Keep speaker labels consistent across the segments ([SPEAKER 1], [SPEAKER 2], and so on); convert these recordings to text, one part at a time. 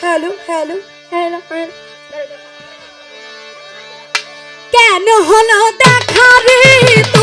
[SPEAKER 1] Hello hello hello কেন হলো দেখা রে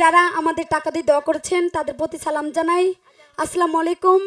[SPEAKER 1] যারা আমাদের টাকা দিয়ে দোয়া করেছেন তাদের প্রতি সালাম জানাই। আসসালামু আলাইকুম।